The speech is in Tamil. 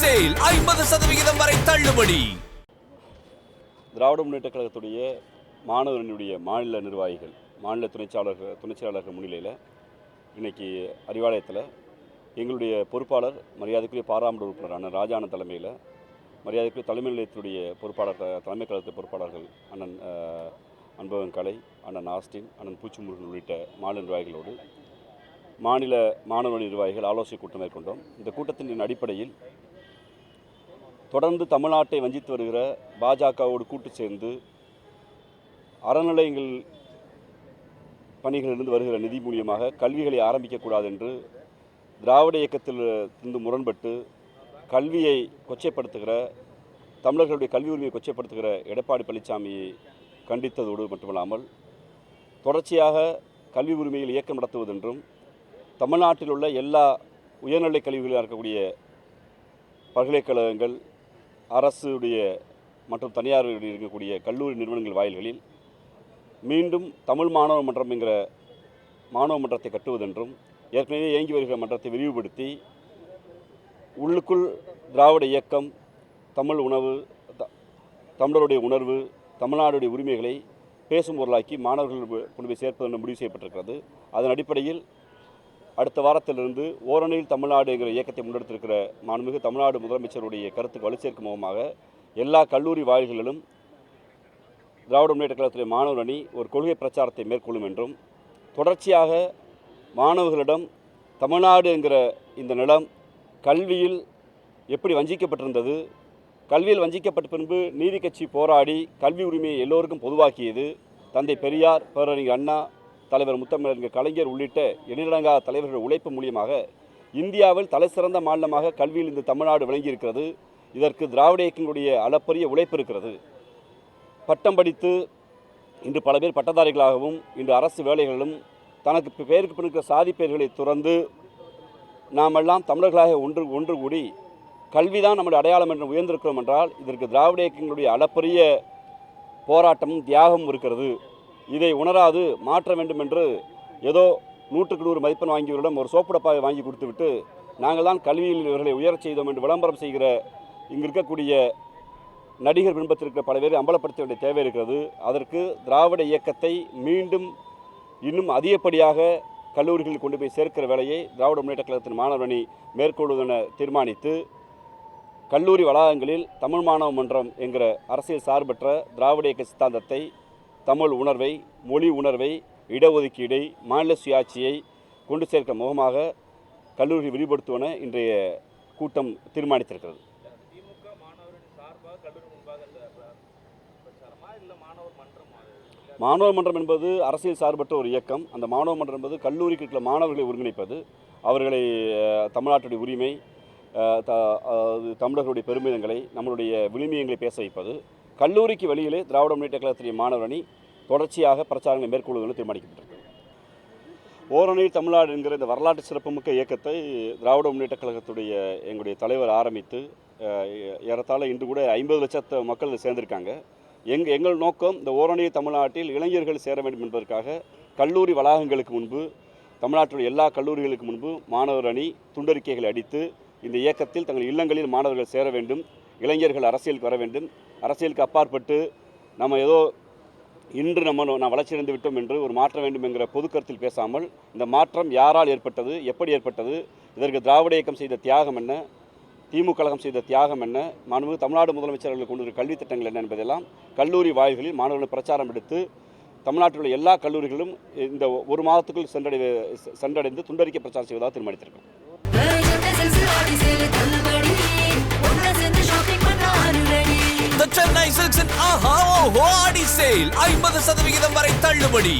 சேல் ஐம்பது சதவிகிதம் வரை தள்ளுபடி. திராவிட முன்னேற்ற கழகத்துடைய மாணவர்களுடைய மாநில நிர்வாகிகள் மாநில துணைச்சாளர்கள் துணைச்செயலாளர்கள் முன்னிலையில் இன்னைக்கு அறிவாலயத்தில் எங்களுடைய பொறுப்பாளர் மரியாதைக்குரிய பாராளுமன்ற உறுப்பினர் அண்ணன் தலைமையில் மரியாதைக்குரிய தலைமை நிலையத்துடைய பொறுப்பாளர் தலைமை கழகத்து பொறுப்பாளர்கள் அண்ணன் அஹ், அன்பகன் கலை அண்ணன் ஆஸ்டின் அண்ணன் பூச்சிமுருகன் உள்ளிட்ட மாநில நிர்வாகிகளோடு மாநில மாணவ நிர்வாகிகள் ஆலோசனை கூட்டம் மேற்கொண்டோம். இந்த கூட்டத்தின் அடிப்படையில் தொடர்ந்து தமிழ்நாட்டை வஞ்சித்து வருகிற பாஜகவோடு கூட்டு சேர்ந்து அறநிலையங்கள் பணிகளிலிருந்து வருகிற நிதி மூலியமாக கல்விகளை ஆரம்பிக்கக்கூடாது என்று திராவிட இயக்கத்தில் இருந்து முரண்பட்டு கல்வியை கொச்சைப்படுத்துகிற தமிழர்களுடைய கல்வி உரிமையை கொச்சைப்படுத்துகிற எடப்பாடி பழனிசாமியை கண்டித்ததோடு மட்டுமல்லாமல் தொடர்ச்சியாக கல்வி உரிமையில் இயக்கம் நடத்துவதென்றும் தமிழ்நாட்டில் உள்ள எல்லா உயர்நிலைக் கல்விகளில் இருக்கக்கூடிய பல்கலைக்கழகங்கள் அரசுடைய மற்றும் தனியார் இருக்கக்கூடிய கல்லூரி நிறுவனங்கள் வாயில்களில் மீண்டும் தமிழ் மாணவ மன்றம் என்கிற மாணவ மன்றத்தை கட்டுவதென்றும் ஏற்கனவே இயங்கி வருகிற மன்றத்தை விரிவுபடுத்தி உள்ளுக்குள் திராவிட இயக்கம் தமிழ் உணவு த- தமிழருடைய உணர்வு தமிழ்நாடுடைய உரிமைகளை பேசும் பொருளாக்கி மாணவர்கள் கொண்டு போய் சேர்ப்பது என்று முடிவு செய்யப்பட்டிருக்கிறது. அதன் அடிப்படையில் அடுத்த வாரத்திலிருந்து ஓரணியில் தமிழ்நாடு என்கிற இயக்கத்தை முன்னெடுத்திருக்கிற மாண்புமிகு தமிழ்நாடு முதலமைச்சருடைய கருத்துக்கு வலு சேர்க்கும் முகமாக எல்லா கல்லூரி வாயில்களிலும் திராவிட முன்னேற்ற கழகத்துடைய மாணவர் அணி ஒரு கொள்கை பிரச்சாரத்தை மேற்கொள்ளும் என்றும் தொடர்ச்சியாக மாணவர்களிடம் தமிழ்நாடு என்கிற இந்த நிலம் கல்வியில் எப்படி வஞ்சிக்கப்பட்டிருந்தது கல்வியில் வஞ்சிக்கப்பட்ட பின்பு நீதி கட்சி போராடி கல்வி உரிமையை எல்லோருக்கும் பொதுவாக்கியது தந்தை பெரியார் பேரறிஞர் அண்ணா தலைவர் முத்தமிழங்க கலைஞர் உள்ளிட்ட எண்ணிலடங்கா தலைவர்கள் உழைப்பு மூலியமாக இந்தியாவில் தலைசிறந்த மாநிலமாக கல்வியில் இந்த தமிழ்நாடு விளங்கியிருக்கிறது. இதற்கு திராவிட இயக்கங்களுடைய அளப்பரிய உழைப்பு இருக்கிறது. பட்டம் படித்து இன்று பல பேர் பட்டதாரிகளாகவும் இன்று அரசு வேலைகளிலும் தனக்கு பெயருக்கு பேருக்கு பின்னிருக்கிற சாதி பெயர்களை துறந்து நாமெல்லாம் தமிழர்களாக ஒன்று ஒன்று கூடி கல்விதான் நம்முடைய அடையாளம் என்று உயர்ந்திருக்கிறோம் என்றால் இதற்கு திராவிட இயக்கங்களுடைய அளப்பரிய போராட்டமும் தியாகமும் இருக்கிறது. இதை உணராது மாற்ற வேண்டும் என்று ஏதோ நூற்றுக்கு நூறு மதிப்பெண் வாங்கியவரிடம் ஒரு சோப்புடப்பாவை வாங்கி கொடுத்துவிட்டு நாங்கள் தான் கல்வியில் இவர்களை உயரச் செய்தோம் என்று விளம்பரம் செய்கிற இங்கு இருக்கக்கூடிய நடிகர் பின்பத்திருக்கிற பல பேரை அம்பலப்படுத்த வேண்டிய தேவை இருக்கிறது. அதற்கு திராவிட இயக்கத்தை மீண்டும் இன்னும் அதிகப்படியாக கல்லூரிகளில் கொண்டு போய் சேர்க்கிற வேலையை திராவிட முன்னேற்ற கழகத்தின் மாணவர் மேற்கொள்வதென தீர்மானித்து கல்லூரி வளாகங்களில் தமிழ் மாணவ மன்றம் என்கிற அரசியல் சார்பற்ற திராவிட இயக்க சித்தாந்தத்தை தமிழ் உணர்வை மொழி உணர்வை இடஒதுக்கீடை மாநில சுயாட்சியை கொண்டு சேர்க்க முகமாக கல்லூரி விரிவுபடுத்துவன இன்றைய கூட்டம் தீர்மானித்திருக்கிறது. மாணவர் மன்றமா? என்பது அரசியல் சார்பற்ற ஒரு இயக்கம். அந்த மாணவர் மன்றம் என்பது கல்லூரிக்கு இருக்கிற மாணவர்களை ஒருங்கிணைப்பது. அவர்களை தமிழ்நாட்டுடைய உரிமை த தமிழர்களுடைய பெருமிதங்களை நம்மளுடைய விழுமியங்களை பேச வைப்பது. கல்லூரிக்கு வெளியிலே திராவிட முன்னேற்ற கழகத்தினுடைய மாணவர் அணி தொடர்ச்சியாக பிரச்சாரங்களை மேற்கொள்வதில் தீர்மானிக்கப்பட்டிருக்கு. ஓரணி தமிழ்நாடு என்கிற இந்த வரலாற்று சிறப்புமிக்க இயக்கத்தை திராவிட முன்னேற்ற கழகத்துடைய எங்களுடைய தலைவர் ஆரம்பித்து ஏறத்தாழ இன்று கூட ஐம்பது லட்சத்து மக்கள் சேர்ந்திருக்காங்க. எங் எங்கள் நோக்கம் இந்த ஓரணி தமிழ்நாட்டில் இளைஞர்கள் சேர வேண்டும் என்பதற்காக கல்லூரி வளாகங்களுக்கு முன்பு தமிழ்நாட்டுடைய எல்லா கல்லூரிகளுக்கு முன்பு மாணவர் அணி துண்டறிக்கைகளை அடித்து இந்த இயக்கத்தில் தங்கள் இல்லங்களில் மாணவர்கள் சேர வேண்டும். இளைஞர்கள் அரசியலுக்கு வர வேண்டும். அரசியலுக்கு அப்பாற்பட்டு நம்ம ஏதோ இன்று நம்ம நான் வளர்ச்சியடைந்து விட்டோம் என்று ஒரு மாற்றம் வேண்டும் என்கிற பொது கருத்தில் பேசாமல் இந்த மாற்றம் யாரால் ஏற்பட்டது எப்படி ஏற்பட்டது இதற்கு திராவிட இயக்கம் செய்த தியாகம் என்ன திமுக கழகம் செய்த தியாகம் என்ன மாண்பு தமிழ்நாடு முதலமைச்சர்கள் கொண்டு கல்வி திட்டங்கள் என்ன என்பதெல்லாம் கல்லூரி வாயில்களில் மாணவர்கள் பிரச்சாரம் எடுத்து தமிழ்நாட்டில் உள்ள எல்லா கல்லூரிகளும் இந்த ஒரு மாதத்துக்குள் சென்றடை சென்றடைந்து துண்டறிக்கை பிரச்சாரம் செய்வதாக தீர்மானித்திருக்கோம் ஓஹோ ஆடி சேல் ஐம்பது சதவிகிதம் வரை தள்ளுபடி